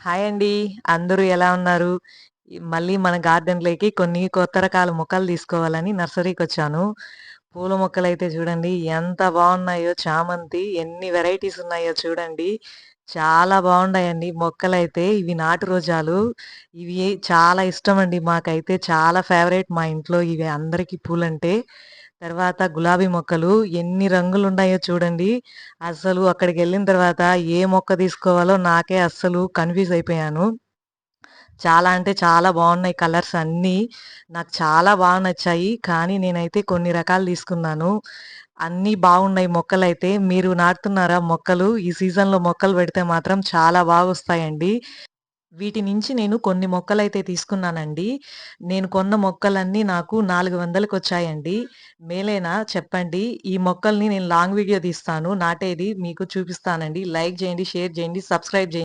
Hi అండి. అందరూ ఎలా ఉన్నారు? మళ్ళీ మన గార్డెన్‌లోకి కొన్ని కొత్త రకాల మొక్కలు తీసుకోవాలని నర్సరీకి వచ్చాను పూల మొక్కలు అయితే చూడండి ఎంత బాగున్నాయో చామంతి ఎన్ని వెరైటీస్ ఉన్నాయో చూడండి. చాలా బాగున్నాయండి మొక్కలైతే. ఇవి నాటు రోజాలు. ఇవి చాలా ఇష్టం అండి మాకైతే. చాలా ఫేవరెట్ మా ఇంట్లో ఇవి అందరికీ పూలంటే. తర్వాత గులాబీ మొక్కలు ఎన్ని రంగులున్నాయో చూడండి. అసలు అక్కడికెళ్ళిన తర్వాత ఏ మొక్క తీసుకోవాలో నాకే అస్సలు కన్‌ఫ్యూజ్ అయిపోయాను. చాలా అంటే చాలా బాగున్నాయి కలర్స్ అన్నీ. నాకు చాలా బాగా నచ్చాయి. కానీ నేనైతే కొన్ని రకాలు తీసుకున్నాను. అన్నీ బాగున్నాయి మొక్కలైతే. మీరు నాటుతున్నారా మొక్కలు? ఈ సీజన్‌లో మొక్కలు పెడితే మాత్రం చాలా బాగా వస్తాయండి వీటి నుంచి నేను కొన్ని మొక్కలైతే తీసుకున్నానండి. నేను కొన్న మొక్కలన్నీ నాకు 400కొచ్చాయండి. మేలేనా చెప్పండి. ఈ మొక్కల్ని నేను లాంగ్ వీడియో తీస్తాను. నాటేది మీకు చూపిస్తానండి. లైక్ చేయండి, షేర్ చేయండి, సబ్స్క్రైబ్ చేయండి.